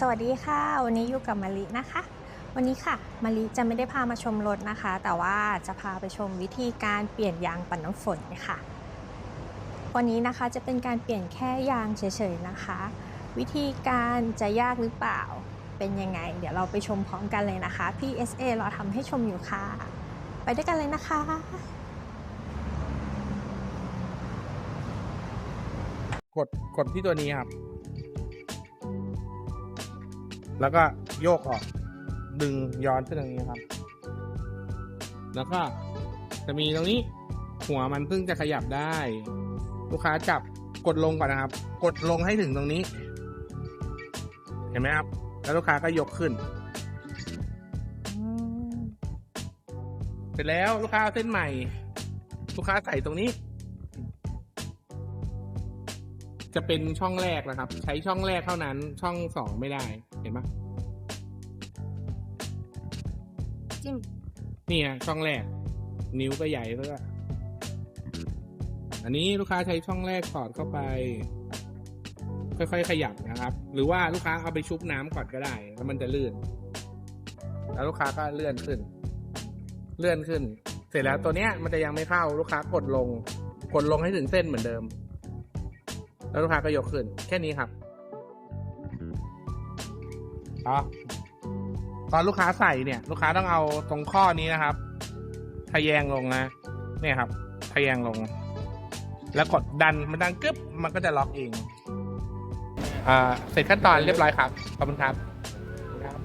สวัสดีค่ะ วันนี้อยู่กับมะลินะคะ วันนี้ค่ะมะลิจะไม่ได้พามาชมรถนะคะ แต่ว่าจะพาไปชมวิธีการเปลี่ยนยางปัดน้ำฝนค่ะ วันนี้นะคะจะเป็นการเปลี่ยนแค่ยางเฉยๆนะคะ วิธีการจะยากหรือเปล่าเป็นยังไง เดี๋ยวเราไปชมพร้อมกันเลยนะคะ PSA เราทำให้ชมอยู่ค่ะ ไปด้วยกันเลยนะคะกดกดที่ตัวนี้ครับ แล้วก็โยกออก ดึงย้อนขึ้นตรงนี้ครับ แล้วก็จะมีตรงนี้ หัวมันเพิ่งจะขยับได้ ลูกค้าจับกดลงก่อนนะครับ กดลงให้ถึงตรงนี้ เห็นไหมครับ แล้วลูกค้าก็ยกขึ้น เสร็จแล้วลูกค้าเอาเส้นใหม่ ลูกค้าใส่ตรงนี้ จะเป็นช่องแรกนะครับ ใช้ช่องแรกเท่านั้น ช่องสองไม่ได้ เห็นปะจิ้มนี่ฮะช่องแรก นิ้วก็ใหญ่แล้วก็อันนี้ลูกค้าใช้ช่องแรกสอดเข้าไป ค่อยๆขยับนะครับ หรือว่าลูกค้าเอาไปชุบน้ำก่อนก็ได้ แล้วมันจะลื่น แล้วลูกค้าก็เลื่อนขึ้น เลื่อนขึ้น เสร็จแล้วตัวเนี้ยมันจะยังไม่เข้าลูกค้ากดลง กดลงให้ถึงเส้นเหมือนเดิม แล้วลูกค้าก็ยกขึ้น แค่นี้ครับอ๋อตอนลูกค้าใส่เนี่ย ลูกค้าต้องเอาตรงข้อนี้นะครับทะแยงลงนะเนี่ยครับทะแยงลง แล้วกดดันมันดังกึ๊บมันก็จะล็อกเองอ่าเสร็จขั้นตอนเรียบร้อยครับขอบคุณครับครับ